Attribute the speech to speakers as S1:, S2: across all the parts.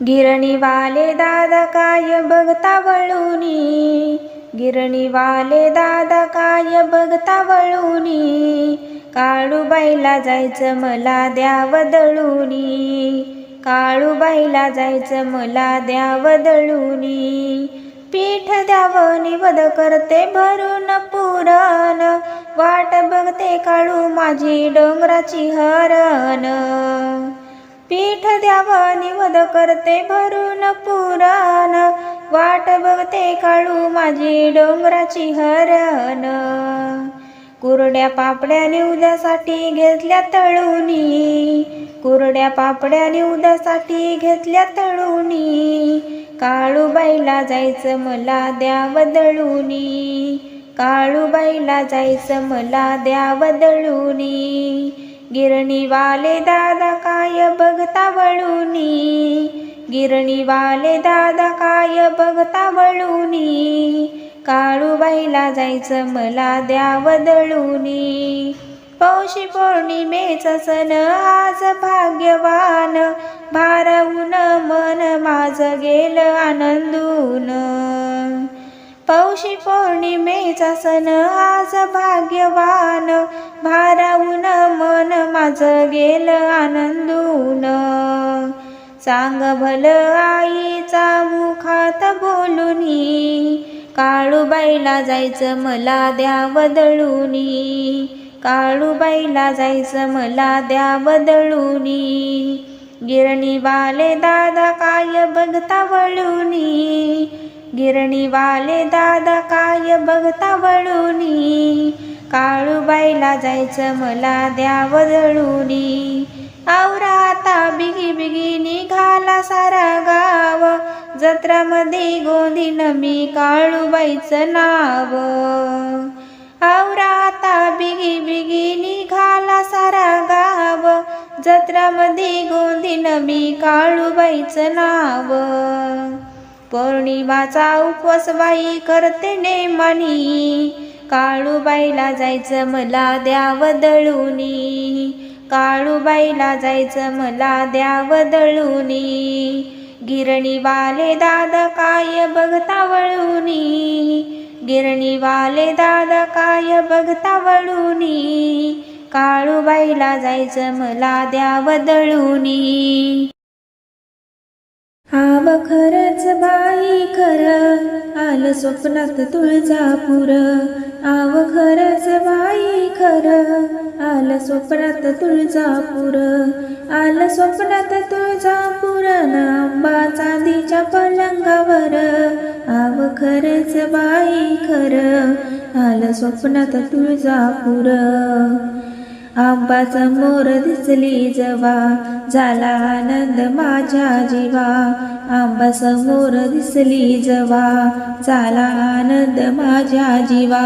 S1: गिरणीवाले दादा काय बघता वळूनी गिरणीवाले दादा काय बघता वळूनी काळूबाईला जायचं मला द्याव दळूनी काळूबाईला जायचं मला द्याव दळूनी पीठ द्यावं निवद करते भरून पुरण. वाट बघते काळू माझी डोंगराची हरण. पीठ द्यावा निवद करते भरून पुराण. वाट बघते काळू माझी डोंगराची हरण. कुरड्या पापड्या निवद्यासाठी घेतल्या तळूनी. कुरड्या पापड्या निवद्यासाठी घेतल्या तळूनी. काळूबाईला जायचं मला द्याव दळुनी. काळूबाईला जायचं मला द्याव दळूनी. गिरणीवाले दादा काय बघता वळूनी गिरणीवाले दादा काय बघता वळूनी काळूबाईला जायचं मला द्याव दळूनी पौषी पौर्णिमेचा सण आज भाग्यवान. भारावून मन माझं गेलं आनंदून. पौषी पौर्णिमेचा सण आज भाग्यवान. भारावून मन माझं गेलं आनंदून. सांग भल आईचा मुखात बोलूनी काळूबाईला जायचं मला द्या दळूनी काळूबाईला जायचं मला द्याव गिरणी गिरणीवाले दादा काय बघता वळूनी. गिरणीवाले दादा काय बघता वळूनी काळूबाईला जायचं मला द्याव जळूनी आवरा आता बिगी बिगी निघाला सारा गाव. जत्रामध्ये गोंधीन मी काळूबाईचं नाव. आवरा आता बिगी बिगी निघाला सारा गाव. जत्रामध्ये गोंधीन मी काळूबाईचं नाव. पौर्णिमाचा उपवास बाई करते नेमानी. काळूबाईला जायचं मला द्याव दळूनी. काळूबाईला जायचं मला द्याव दळूनी. गिरणीवाले दादा काय बघता वळूनी. गिरणीवाले दादा काय बघता वळूनी. काळूबाईला जायचं मला द्याव दळूनी. आव खरंच बाई खरं आलं स्वप्नात तुळजापूर. आव खरंच बाई खर आलं स्वप्नात तुळजापूर. आल स्वप्नात तुळजापूर नांबा चांदीच्या पलंगावर. आव खरंच बाई खरं आलं स्वप्नात तुळजापूर. आंबाचा मोर दिसली जवा झाला आनंद माझ्या जीवा. आंबा समोर दिसली जवा झाला आनंद माझ्या जीवा.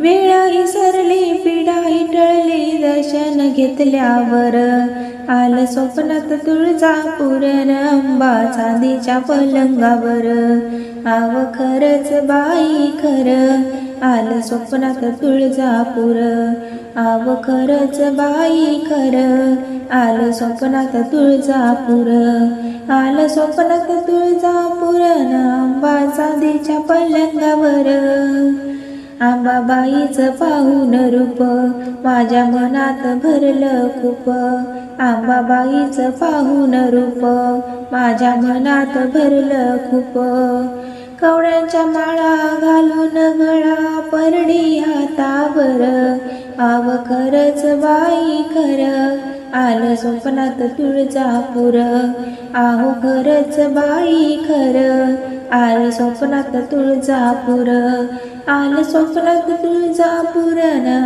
S1: वेळाही सरली पिढाही टळली दर्शन घेतल्यावर आलं स्वप्नात तुळजापूर अंबा चांदीच्या पलंगावर. आव खरंच बाई खरं आलं स्वप्नात तुळजापूर. आव खरंच बाई खरं. आलं स्वप्नात तुळजापूर. आलं स्वप्नात तुळजापूर नांबा चांदीच्या पलंगावर. आंबाबाईचं पाहून रूप माझ्या मनात भरलं खूप. आंबाबाईचं पाहून रूप माझ्या मनात भरलं खूप. कवड्यांच्या माळा घालून गळा परडी हातावर आव खरंच बाई खरं. आलं स्वप्नात तुळजापूर. आहो खरच बाई खरं. आलं स्वप्नात तुळजापूर. आलं स्वप्नात तुळजापूर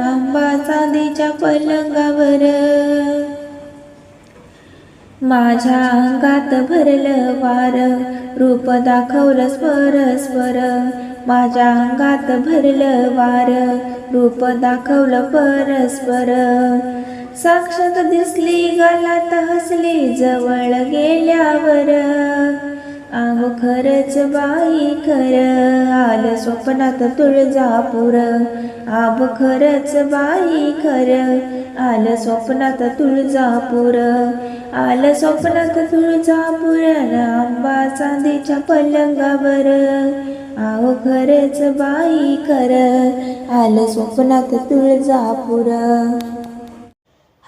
S1: आंबा चांदीच्या पलंगावर. माझ्या अंगात भरलं वार. रूप दाखवलं स्वर स्वर. माझ्या अंगात भरलं वार. रूप दाखवलं परस्पर साक्षात दिसली गलात हसली जवळ गेल्यावर. आहो खरंच बाई खरं आलं स्वप्नात तुळजापूर. आव खरंच बाई खरं आलं स्वप्नात तुळजापूर. आलं स्वप्नात तुळजापूर न आंबा चांदीच्या पलंगावर. आव खरंच बाई खर आलं स्वप्नात तुळजापूर.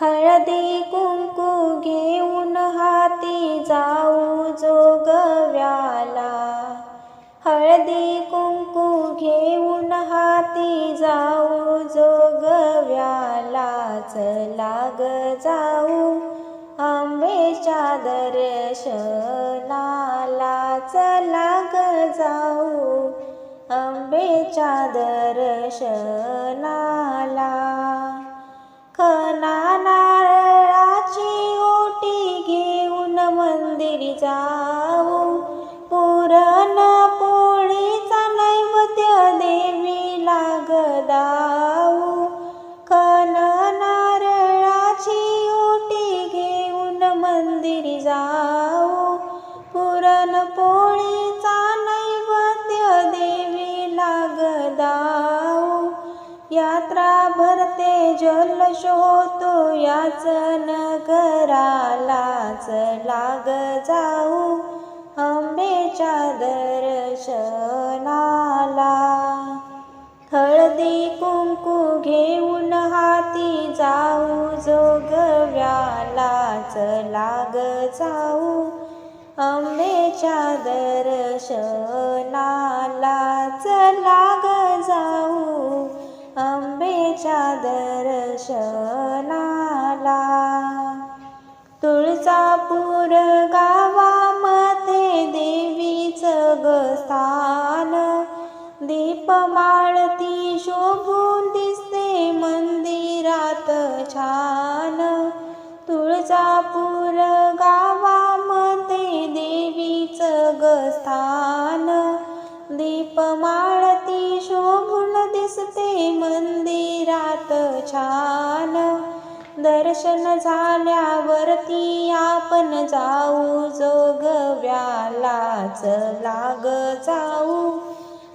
S1: हळदी कुंकू घेऊन हाती जाऊ जोगव्याला. हळदी कुंकू घेऊन हाती जाऊ जोगव्याला. चला ग जाऊ आंबेच्या दर्शनाला. चला ग जाऊ आंबेच्या दर्शनाला. खना नारळाची ओटी घेऊन मंदिरी जाऊ. पुरण पोळीचा नैवेद्य देवीला गदाऊ. खन नारळाची ओटी घेऊन मंदिरी जाऊ. जल शोतो याच नगरालाच लाग जाऊ आंबेच्या दर्शनाला. हळदी कुंकू घेऊन हाती जाऊ जोगव्यालाच लाग जाऊ आंबेच्या दर्शनालाच दर्शनाला. तुळजापूर गावामध्ये देवीचं ग स्थान दीपमाळती शोभून दिसते मंदिरात छान. तुळजापूर गावामध्ये देवीचं ग स्थान दीपमाळती शोभून दिसते मंदिर दर्शन झाल्यावरती आपण जाऊ. जोगव्यालाच लाग जाऊ.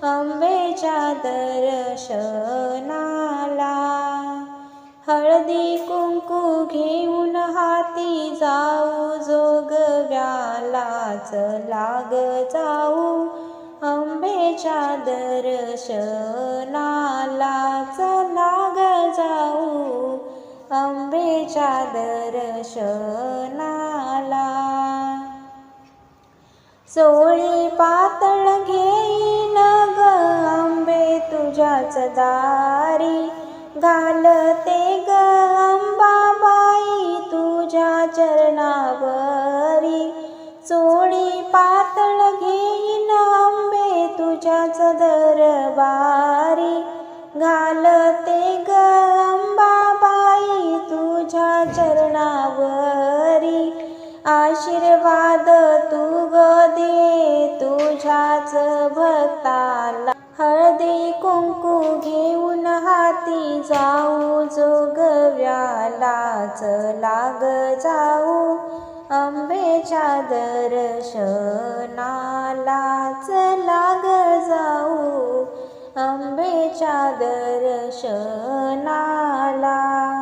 S1: आंबेच्या दर्शनाला हळदी कुंकू घेऊन हाती जाऊ. जोगव्यालाच लाग जाऊ. आंबेच्या दर्शनाला लाग जाऊ. अंबेच्या दर्शनाला. सोळी पातळ घेईन ग आंबे तुझ्याच दारी घालते ग अंबाबाई तुझ्या चरणावरी. सोळी पातळ घेईन आंबे तुझ्याच दरबारी घालते ग जाऊ जोगव्यालाच लाग जाऊ. आंबेच्या दर्शनालाच लाग जाऊ. आंबेच्या दर्शनाला